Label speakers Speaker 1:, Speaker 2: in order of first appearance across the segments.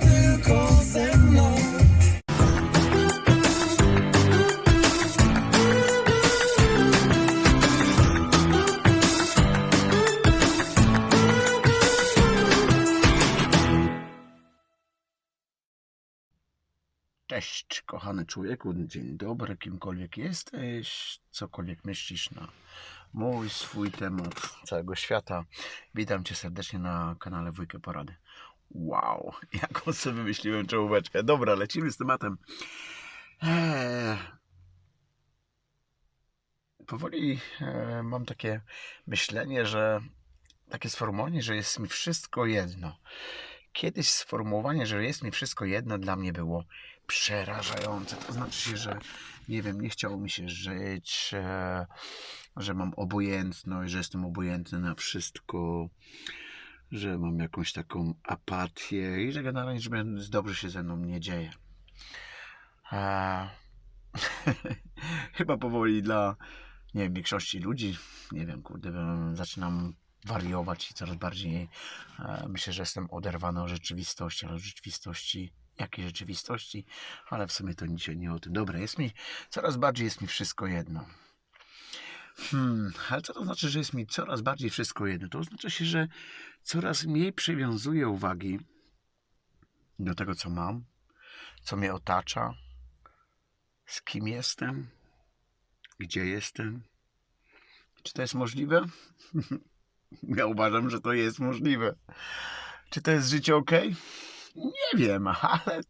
Speaker 1: Tylko Cześć, kochany człowieku, dzień dobry, kimkolwiek jesteś, cokolwiek myślisz na mój, swój temat, całego świata. Witam Cię serdecznie na kanale Wujkę Porady. Wow, jaką sobie wymyśliłem czołóweczkę. Dobra, lecimy z tematem. Eee, powoli e, mam takie myślenie, że takie sformułowanie, że jest mi wszystko jedno. Kiedyś sformułowanie, że jest mi wszystko jedno, dla mnie było przerażające. To znaczy się, że nie wiem, nie chciało mi się żyć, e, że mam obojętność, że jestem obojętny na wszystko, że mam jakąś taką apatię i że generalnie że dobrze się ze mną nie dzieje. E, chyba powoli dla nie wiem, większości ludzi, nie wiem, kurde, zaczynam wariować i coraz bardziej e, myślę, że jestem oderwany od rzeczywistości, ale od rzeczywistości, jakiej rzeczywistości, ale w sumie to dzisiaj nie o tym. Dobra, jest mi, coraz bardziej jest mi wszystko jedno. Hmm, ale co to znaczy, że jest mi coraz bardziej wszystko jedno? To oznacza się, że coraz mniej przywiązuję uwagi do tego, co mam, co mnie otacza, z kim jestem, gdzie jestem. Czy to jest możliwe? Ja uważam, że to jest możliwe. Czy to jest życie ok? Nie wiem, ale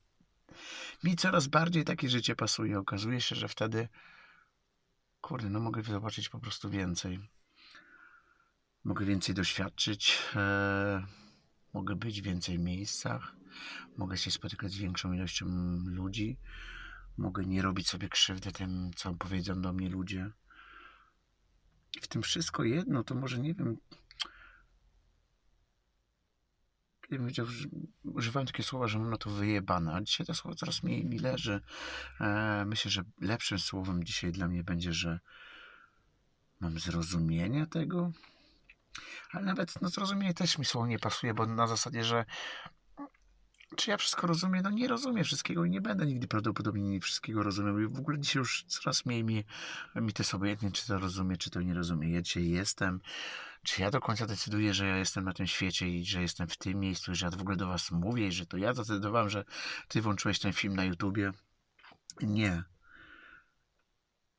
Speaker 1: mi coraz bardziej takie życie pasuje. Okazuje się, że wtedy, kurde, no mogę zobaczyć po prostu więcej. Mogę więcej doświadczyć, e, mogę być w więcej miejscach, mogę się spotykać z większą ilością ludzi, mogę nie robić sobie krzywdy tym, co powiedzą do mnie ludzie. W tym wszystko jedno, to może nie wiem, że używałem takie słowa, że mam na to wyjebane, a dzisiaj to słowo coraz mniej mi leży. E, myślę, że lepszym słowem dzisiaj dla mnie będzie, że mam zrozumienie tego, ale nawet no, zrozumienie też mi słowo nie pasuje, bo na zasadzie, że czy ja wszystko rozumiem? No nie rozumiem wszystkiego i nie będę nigdy prawdopodobnie wszystkiego rozumiał. I w ogóle dzisiaj już coraz mniej mi, mi to sobie jednie, czy to rozumie, czy to nie rozumie. Ja dzisiaj jestem, czy ja do końca decyduję, że ja jestem na tym świecie i że jestem w tym miejscu, że ja w ogóle do was mówię i że to ja zdecydowałem, że ty włączyłeś ten film na YouTubie. Nie.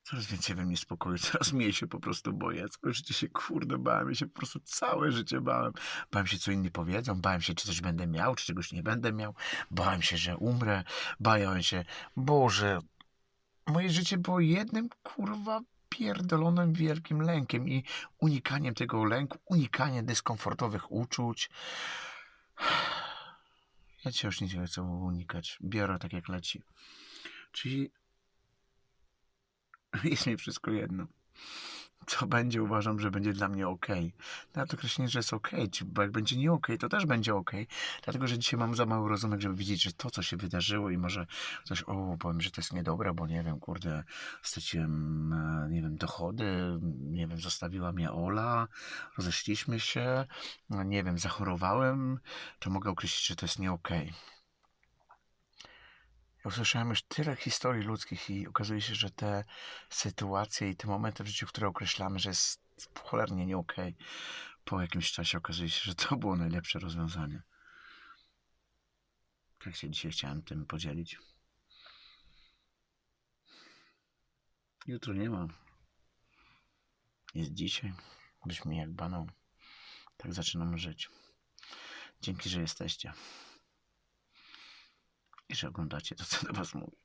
Speaker 1: Coraz więcej we mnie spokoju, coraz mniej się po prostu boję. Całe życie się, kurde, bałem. Ja się po prostu całe życie bałem. Bałem się, co inni powiedzą, bałem się, czy coś będę miał, czy czegoś nie będę miał. Bałem się, że umrę. Bałem się, Boże, moje życie było jednym, kurwa, pierdolonym wielkim lękiem i unikaniem tego lęku, unikaniem dyskomfortowych uczuć. Ja dzisiaj już nie chcę unikać. Biorę tak, jak leci. Czyli jest mi wszystko jedno. Co będzie, uważam, że będzie dla mnie ok. Nawet określenie, że jest ok, bo jak będzie nie ok, to też będzie ok. Dlatego, że dzisiaj mam za mały rozumek, żeby widzieć, że to, co się wydarzyło i może coś, o, powiem, że to jest niedobre, bo nie wiem, kurde, straciłem, e, nie wiem, dochody, nie wiem, zostawiła mnie Ola, rozeszliśmy się, nie wiem, zachorowałem, to mogę określić, że to jest nie ok. Ja usłyszałem już tyle historii ludzkich i okazuje się, że te sytuacje i te momenty w życiu, które określamy, że jest cholernie nie okay, po jakimś czasie okazuje się, że to było najlepsze rozwiązanie. Tak się dzisiaj chciałem tym podzielić. Jutro nie ma. Jest dzisiaj. Brzmi jak banał. Tak zaczynamy żyć. Dzięki, że jesteście że oglądacie to, co do Was mówię.